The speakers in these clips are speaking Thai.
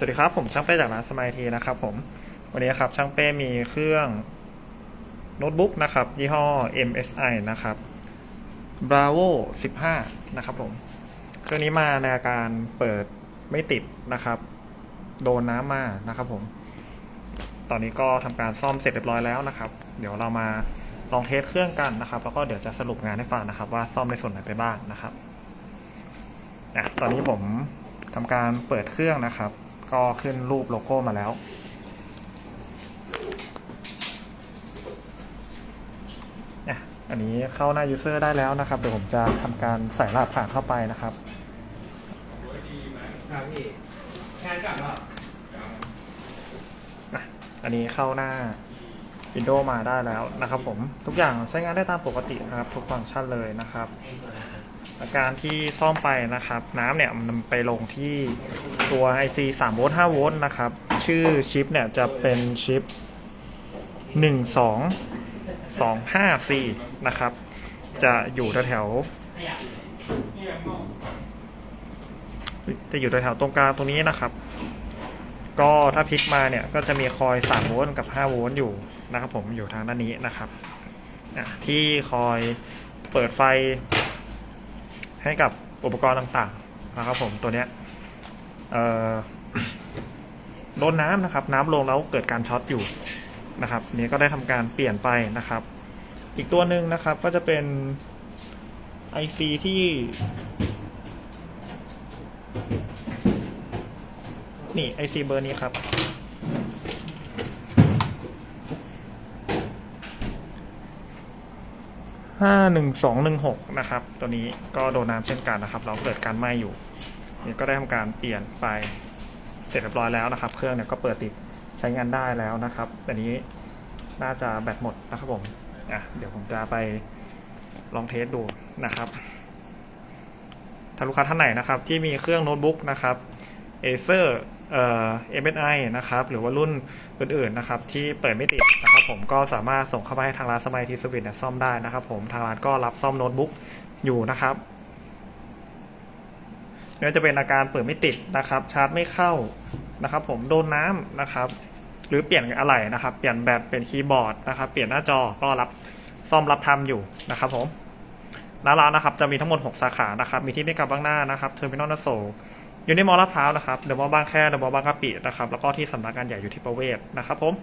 สวัสดีครับ ผมช่างเป้จากร้านสมายทีนะครับผมวันนี้ครับช่างเป้มีเครื่องโน้ตบุ๊กนะครับ ยี่ห้อ MSI นะครับ Bravo 15 นะครับผม เครื่องนี้มาในอาการเปิดไม่ติดนะครับ โดนน้ำมานะครับผม ตอนนี้ก็ทำการซ่อมเสร็จเรียบร้อยแล้วนะครับ เดี๋ยวเรามาลองเทสเครื่องกันนะครับ แล้วก็เดี๋ยวจะสรุปงานให้ฟังนะครับ ว่าซ่อมในส่วนไหนไปบ้างนะครับอะตอนนี้ผมทำการเปิดเครื่องนะครับ ก็ขึ้นรูปโลโก้มาแล้วอะอันนี้เข้าหน้า user ได้แล้วนะครับ เดี๋ยวผมจะทำการใส่รหัสผ่านเข้าไปนะครับครับพี่งานกลับแล้วอันนี้เข้าหน้า Windows มาได้แล้วนะครับผม ทุกอย่างใช้งานได้ตามปกตินะครับ ทุกฟังก์ชันเลยนะครับ อาการที่ซ่อมไปนะครับน้ำเนี่ยมันไปลงที่ตัว IC 3โวลต์5โวลต์นะครับ ชื่อชิปเนี่ยจะเป็นชิป 12254 นะครับ จะอยู่แถวจะอยู่แถวตรงกลางตรงนี้นะครับ ก็ถ้าพลิกมาเนี่ยก็จะมีคอย 3 โวลต์กับ 5 โวลต์อยู่นะครับผมอยู่ทางด้านนี้นะครับที่คอยเปิดไฟ ให้กับอุปกรณ์ต่างๆนะครับผมตัวเนี้ยโดนน้ำนะครับ น้ำลงแล้วเกิดการช็อตอยู่นะครับนี้ก็ได้ทำการเปลี่ยนไปนะครับ อีกตัวหนึ่งนะครับก็จะเป็น IC ที่ นี่ IC เบอร์นี้ครับ ห้าหนึ่งสองหนึ่งหกนะครับ ตัวนี้ก็โดนน้ำเช่นกันนะครับ เราเกิดการไหม้อยู่นี่ก็ได้ทำการเปลี่ยนไปเสร็จเรียบร้อยแล้วนะครับ เครื่องเนี่ยก็เปิดติดใช้งานได้แล้วนะครับอันนี้น่าจะแบตหมดนะครับผมอะเดี๋ยวผมจะไปลองเทสดูนะครับถ้าลูกค้าท่านไหนนะครับ ที่มีเครื่องโน้ตบุ๊กนะครับ Acer เอ่อ MSI นะครับ หรือว่ารุ่นอื่นๆนะครับ ที่เปิดไม่ติดนะครับ ผมก็สามารถส่งเข้ามาให้ทางร้านสมัยทีสวิตซ่อมได้นะครับ ผมทางร้านก็รับซ่อมโน้ตบุ๊กอยู่นะครับไม่ว่าจะเป็นอาการเปิดไม่ติดนะครับ ชาร์จไม่เข้านะครับ ผมโดนน้ำนะครับ หรือเปลี่ยนอะไรนะครับ เปลี่ยนแบตเป็นคีย์บอร์ดนะครับ เปลี่ยนหน้าจอก็รับซ่อมรับทำอยู่นะครับผมร้านเรานะครับจะมีทั้งหมด 6 สาขานะครับ มีที่เมกาบบางหน้านะครับเทอร์มินอลนโซ อยู่ในมอลลาดพร้าวนะครับเดอะมอลล์บางแคเดอะมอลล์บางกะปินะครับแล้วก็ที่สำนักงานใหญ่อยู่ที่ประเวศนะครับผม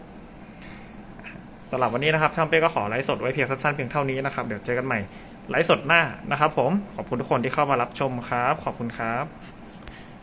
สำหรับวันนี้นะครับช่างเป้ก็ขอไลฟ์สดไว้เพียงสั้นๆเพียงเท่านี้นะครับเดี๋ยวเจอกันใหม่ไลฟ์สดหน้านะครับผมขอบคุณทุกคนที่เข้ามารับชมครับ ขอบคุณครับ